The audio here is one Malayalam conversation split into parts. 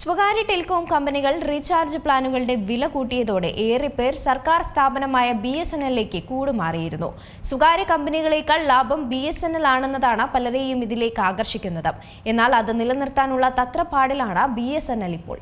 സ്വകാര്യ ടെലികോം കമ്പനികൾ റീചാർജ് പ്ലാനുകളുടെ വില കൂട്ടിയതോടെ ഏറെ പേർ സർക്കാർ സ്ഥാപനമായ ബി എസ് എൻ എല്ലിലേക്ക് കൂടുമാറിയിരുന്നു. സ്വകാര്യ കമ്പനികളേക്കാൾ ലാഭം ബി എസ് എൻ എൽ ആണെന്നതാണ് പലരെയും ഇതിലേക്ക് ആകർഷിക്കുന്നത്. എന്നാൽ അത് നിലനിർത്താനുള്ള തത്രപ്പാടിലാണ് ബി എസ് എൻ എൽ ഇപ്പോൾ.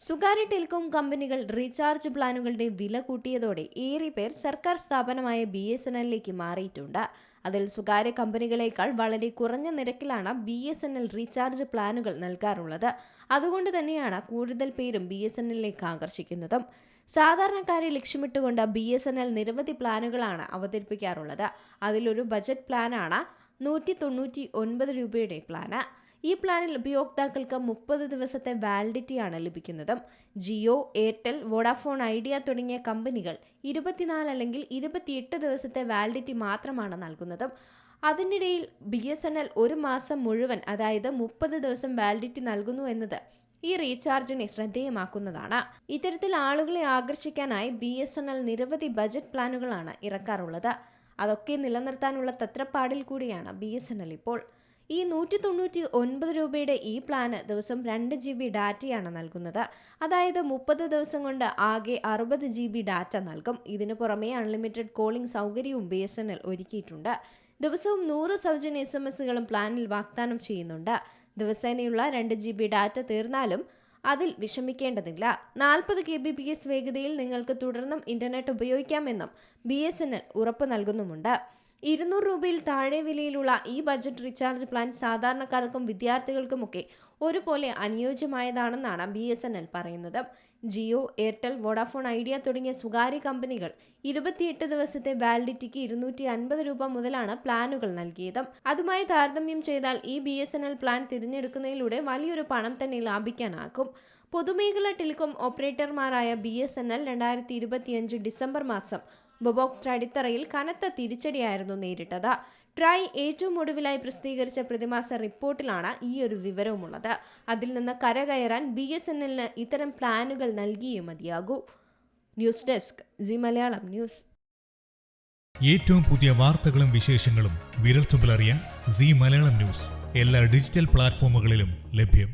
സ്വകാര്യ ടെലികോം കമ്പനികൾ റീചാർജ് പ്ലാനുകളുടെ വില കൂട്ടിയതോടെ ഏറെ പേർ സർക്കാർ സ്ഥാപനമായ ബി എസ് എൻ എല്ലിലേക്ക് മാറിയിട്ടുണ്ട്. അതിൽ സ്വകാര്യ കമ്പനികളേക്കാൾ വളരെ കുറഞ്ഞ നിരക്കിലാണ് B S N L recharge പ്ലാനുകൾ നൽകാറുള്ളത്. അതുകൊണ്ട് തന്നെയാണ് കൂടുതൽ പേരും ബി എസ് എൻ എല്ലിലേക്ക് ആകർഷിക്കുന്നതും. സാധാരണക്കാരെ ലക്ഷ്യമിട്ടുകൊണ്ട് ബി എസ് എൻ എൽ നിരവധി പ്ലാനുകളാണ് അവതരിപ്പിക്കാറുള്ളത്. അതിലൊരു ബജറ്റ് പ്ലാനാണ് നൂറ്റി തൊണ്ണൂറ്റി ഒൻപത് രൂപയുടെ പ്ലാന്. ഈ പ്ലാനിൽ ഉപയോക്താക്കൾക്ക് മുപ്പത് ദിവസത്തെ വാലിഡിറ്റിയാണ് ലഭിക്കുന്നത്. ജിയോ എയർടെൽ വോഡാഫോൺ ഐഡിയ തുടങ്ങിയ കമ്പനികൾ ഇരുപത്തിനാല് അല്ലെങ്കിൽ ഇരുപത്തിയെട്ട് ദിവസത്തെ വാലിഡിറ്റി മാത്രമാണ് നൽകുന്നത്. അതിനിടയിൽ ബി എസ് എൻ എൽ ഒരു മാസം മുഴുവൻ അതായത് മുപ്പത് ദിവസം വാലിഡിറ്റി നൽകുന്നു എന്നത് ഈ റീചാർജിനെ ശ്രദ്ധേയമാക്കുന്നതാണ്. ഇത്തരത്തിൽ ആളുകളെ ആകർഷിക്കാനായി ബി എസ് എൻ എൽ നിരവധി ബജറ്റ് പ്ലാനുകളാണ് ഇറക്കാറുള്ളത്. അതൊക്കെ നിലനിർത്താനുള്ള തത്രപ്പാടിൽ കൂടിയാണ് ബി എസ് എൻ എൽ ഇപ്പോൾ. ഈ നൂറ്റി തൊണ്ണൂറ്റി ഒൻപത് രൂപയുടെ ഈ പ്ലാന് ദിവസം രണ്ട് ജി ബി ഡാറ്റയാണ് നൽകുന്നത്. അതായത് മുപ്പത് ദിവസം കൊണ്ട് ആകെ അറുപത് ജി ബി ഡാറ്റ നൽകും. ഇതിനു പുറമെ അൺലിമിറ്റഡ് കോളിംഗ് സൗകര്യവും ബി എസ് എൻ എൽ ഒരുക്കിയിട്ടുണ്ട്. ദിവസവും നൂറ് സൗജന്യ എസ് എം എസുകളും പ്ലാനിൽ വാഗ്ദാനം ചെയ്യുന്നുണ്ട്. ദിവസേനയുള്ള രണ്ട് ജി ബി ഡാറ്റ തീർന്നാലും അതിൽ വിഷമിക്കേണ്ടതില്ല. നാൽപ്പത് കെ ബി പി എസ് വേഗതയിൽ നിങ്ങൾക്ക് തുടർന്നും ഇന്റർനെറ്റ് ഉപയോഗിക്കാമെന്നും ബി എസ് എൻ എൽ ഉറപ്പ് നൽകുന്നുമുണ്ട്. ഇരുന്നൂറ് രൂപയിൽ താഴെ വിലയിലുള്ള ഈ ബജറ്റ് റീചാർജ് പ്ലാൻ സാധാരണക്കാർക്കും വിദ്യാർത്ഥികൾക്കുമൊക്കെ ഒരുപോലെ അനുയോജ്യമായതാണെന്നാണ് ബി എസ് എൻ എൽ പറയുന്നത്. ജിയോ എയർടെൽ വോഡാഫോൺ ഐഡിയ തുടങ്ങിയ സ്വകാര്യ കമ്പനികൾ ഇരുപത്തിയെട്ട് ദിവസത്തെ വാലിഡിറ്റിക്ക് ഇരുന്നൂറ്റി അൻപത് രൂപ മുതലാണ് പ്ലാനുകൾ നൽകിയത്. അതുമായി താരതമ്യം ചെയ്താൽ ഈ B S N L plan തിരഞ്ഞെടുക്കുന്നതിലൂടെ വലിയൊരു പണം തന്നെ ലാഭിക്കാനാകും. പൊതുമേഖലാ ടെലികോം ഓപ്പറേറ്റർമാരായ ബി എസ് എൻ എൽ രണ്ടായിരത്തി ഇരുപത്തിയഞ്ച് ഡിസംബർ മാസം ഉപഭോക്തൃ അടിത്തറയിൽ കനത്ത തിരിച്ചടിയായിരുന്നു നേരിട്ടത്. ട്രൈ ഏറ്റവും ഒടുവിലായി പ്രസിദ്ധീകരിച്ച പ്രതിമാസ റിപ്പോർട്ടിലാണ് ഈ ഒരു വിവരവുമുള്ളത്. അതിൽ നിന്ന് കരകയറാൻ ബി എസ് എൻ എല്ലിന് ഇത്തരം പ്ലാനുകൾ നൽകിയേ മതിയാകൂ. News desk Zee Malayalam news. ഏറ്റവും പുതിയ വാർത്തകളും വിശേഷങ്ങളും വിരൽത്തുമ്പിലറിയാൻ സി മലയാളം ന്യൂസ് എല്ലാ ഡിജിറ്റൽ പ്ലാറ്റ്ഫോമുകളിലും ലഭ്യം.